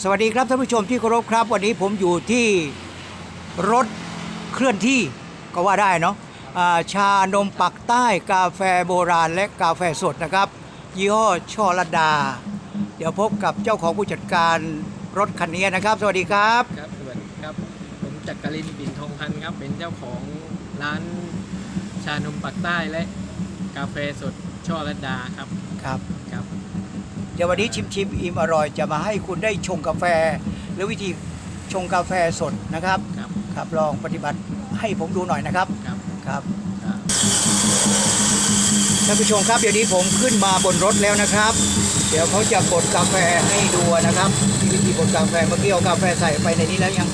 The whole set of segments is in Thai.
สวัสดีครับท่านผู้ชมที่เคารพครับ วันนี้ผมอยู่ที่รถเคลื่อนที่ก็ว่าได้เนาะอ่าชานมปักใต้กาแฟโบราณ และกาแฟสดนะครับ ยี่ห้อช่อระดา เดี๋ยวพบกับเจ้าของผู้จัดการรถคันนี้นะครับ สวัสดีครับ ครับ สวัสดีครับ ผมจักรินทร์ปิ่นทองพันธ์ครับ เป็นเจ้าของร้านชานมปักใต้และกาแฟสดช่อระดาครับ ครับ ครับ เดี๋ยววันนี้ชิมชิมอิ่มอร่อยจะมาให้คุณได้ชงกาแฟ หรือวิธีชงกาแฟสดนะครับครับ ครับลองปฏิบัติให้ผมดูหน่อยนะครับครับ ครับครับ ท่านผู้ชมครับเดี๋ยวนี้ผมขึ้นมาบนรถแล้วนะครับ เดี๋ยวเขาจะบดกาแฟให้ดูนะครับวิธีบดกาแฟเมื่อกี้เอากาแฟใส่ไปในนี้แล้วยัง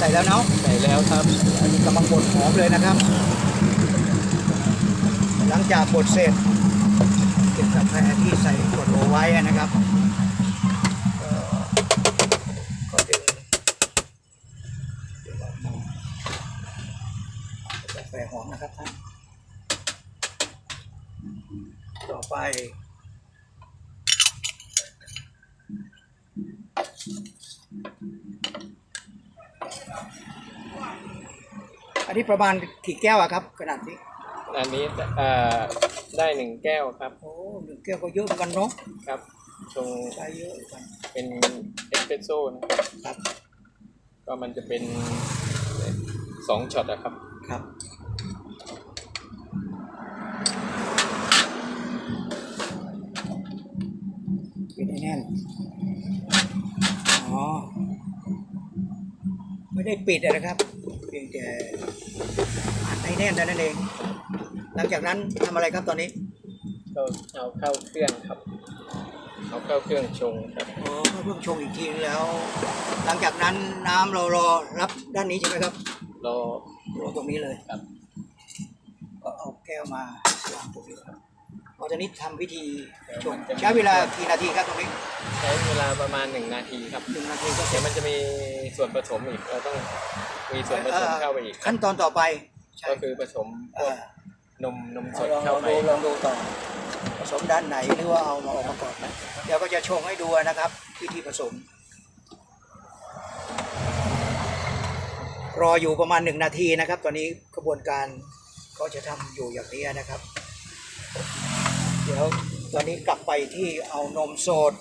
ใส่แล้วเนาะใส่แล้วครับอันนี้กำลังบดหอมเลยนะครับ หลังจากบดเสร็จ เก็บกาแฟที่ใส่ขวดโหลไว้นะครับก็ก็ดึงดึงออกากาแฟหอมนะครับท่านต่อไปอันนี้ประมาณกี่แก้วอะครับขนาดนี้ อันนี้เอ่อได้หนึ่งแก้วครับ โอ้หนึ่งแก้วก็เยอะเหมือนกันเนาะครับชงใช้เยอะเหมือนกันเป็นเอสเปรสโซ่นะครับครับก็มันจะเป็นสองช็อตอะครับ ครับปิดให้แน่นอ๋อ ไม่ได้ปิดอะนะครับ เพียงแต่อัดให้แน่นเท่านั้นเอง หลังจากนั้นทำอะไรครับตอนนี้ก็เอาเข้าเครื่องครับ เอาเข้าเครื่องชงครับอ๋อก็เพิ่งชงอีกทีนึงแล้ว หลังจากนั้นน้ำเรารอรับด้านนี้ใช่ไหมครับรอ รอตรงนี้เลยครับ ก็เอาแก้วมาวางตรงนี้ครับพอจะนี้ทำวิธีชงเดี๋ยวมันจะใช้เวลากี่นาทีครับตรงนี้ใช้เวลาประมาณหนึ่งนาทีครับหนึ่งนาทีก็เสร็เดี๋ยจวมันจะมีส่วนผสมอีกเราต้องมีส่วนผสมเข้าไปอีก ขั้นตอนต่อไปใช่ก็คือผสมเอ่อ นมนมสเอาดลองลเข้าองไปดูลองดูต่อผสมด้านไหนหรือว่าเอามาออกมาก่อนนะเดี๋ยวก็จะชงให้ดูนะครับ วิธีผสม รออยู่ประมาณหนึ่งนาทีนะครับ ตอนนี้กระบวนการก็จะทำอยู่อย่างนี้นะครับ เดี๋ยวตอนนี้กลับไปที่เอานมสด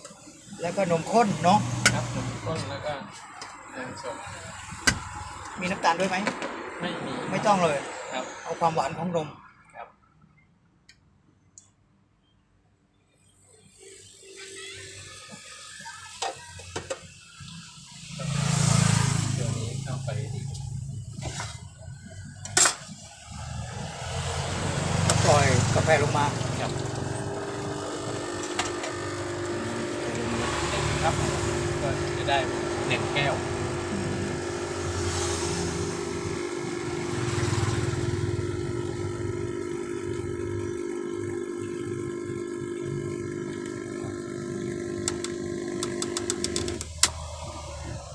แล้วก็นมข้นเนาะครับนมข้นแล้วก็นมสดมีน้ำตาลด้วยไหมไม่มีไม่ต้องเลยครับเอาความหวานของนม ครับตัวนี้เข้าไปอีก ปล่อยกา แฟลงมาครับครับก็จะได้หนึ่งแก้ว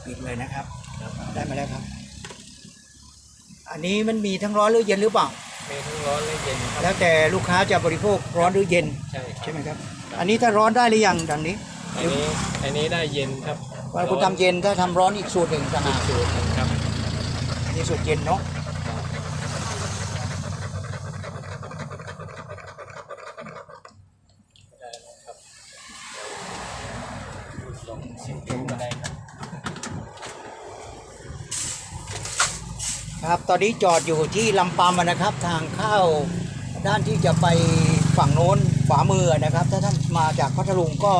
ปิดเลยนะครับครับ ได้มาแล้วครับ อันนี้มันมีทั้งร้อนหรือเย็นหรือเปล่ามีทั้ง ร้อนและเย็นครับแล้วแต่ลูกค้าจะบริโภคร้อนหรือเย็นใช่ครับใช่ไหมครับ อันนี้ถ้าร้อนได้หรือยังดังนี้อันนี้อันนี้ได้เย็นครับว่าคุณทำเย็นถ้าทำร้อนอีกสูตรหนึ่งต่างหากสูตรหนึ่งครับ อันนี้สูตรเย็นเนาะได้แล้วครับลองชิมดูก็ได้ครับ ครับ ตอนนี้จอดอยู่ที่ลำปำนะครับ ทางเข้าด้านที่จะไปฝั่งโน้นขวามือนะครับ ถ้าท่านมาจากพัทลุงก็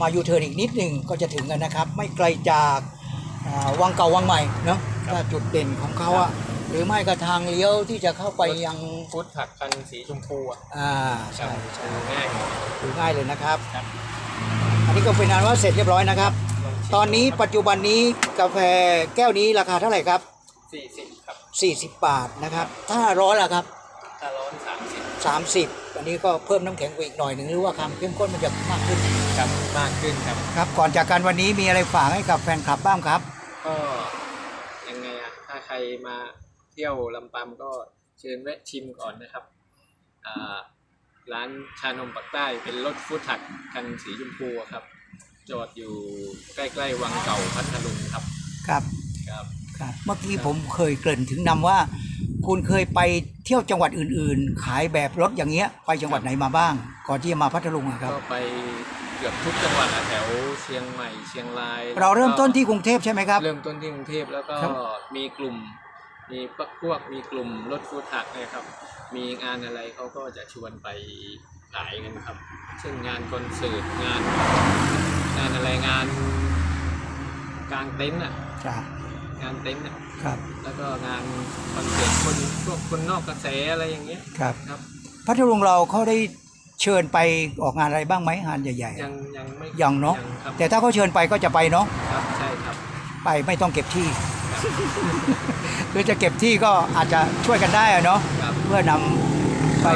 มายูเทิร์นอีกนิดหนึ่งก็จะถึงกันนะครับ ไม่ไกลจากอ่าวังเก่าวังใหม่เนาะถ้าจุดเด่นของเขาอะหรือไม่ก็ทางเลี้ยวที่จะเข้าไปยังฟุตถักคันสีชมพูอะอ่าครัใช่บใช่ง่ายครับดูง่ายเลยนะครับครับ อันนี้ก็เป็นอันว่าเสร็จเรียบร้อยนะครับลงชิมตอนนี้ปัจจุบันนี้กาแฟแก้วนี้ราคาเท่าไหร่ครับ สี่สิบครับ 40 บาทนะครับ ถ้าร้อนล่ะครับ ถ้าร้อนสามสิบ30 อันนี้ก็เพิ่มน้ำแข็งไปอีกหน่อยหนึ่งหรือว่าความเข้มข้นมันจะมากขึ้นครับมากขึ้นครับ ครับ ก่อนจากกันวันนี้มีอะไรฝากให้กับแฟนคลับบ้างครับ ก็ยังไงอะถ้าใครมาเที่ยวลำปำก็เชิญแวะชิมก่อนนะครับอ่าร้านชานมปักใต้เป็นรถฟู้ดทักคันสีชมพูอะครับ จอดอยู่ใกล้ๆวังเก่าพัทลุงครับ ครับ ครับ ครับเมื่อกี้ผมเคยเกริ่นถึงนำว่า คุณเคยไปเที่ยวจังหวัดอื่น ๆ ขายแบบรถอย่างเงี้ยไปจังหวัดไหนมาบ้าง ก่อนที่จะมาพัทลุงอะครับ ก็ไปเกือบทุกจังหวัดอะแถวเชียงใหม่เชียงรายเราเริ่มต้นที่แล้วกรุงเทพใช่ไหมครับก็เริ่มต้นที่กรุงเทพแล้วก็ครับ มีกลุ่ม มีพวกมีกลุ่มรถฟู้ดทักเนี่ยครับ มีงานอะไรเขาก็จะชวนไปขายกันครับ เช่นงานคอนเสิร์ตงาน งานอะไรงานกลางเต็นท์อะ จ้ะ งานเต็นท์อะครับ แล้วก็งานคอนเสิร์ตคนพวกคนนอกกระแสอะไรอย่างเงี้ยครับครับพัทลุงเราเขาได้เชิญไปออกงานอะไรบ้างไหมงานใหญ่ๆยังยังไม่ยังเนาะครับแต่ถ้าเขาเชิญไปก็จะไปเนาะครับใช่ครับ ไปไม่ต้องเก็บที่คือจะเก็บที่ก็อาจจะช่วยกันได้อะเนาะครับเพื่อนำ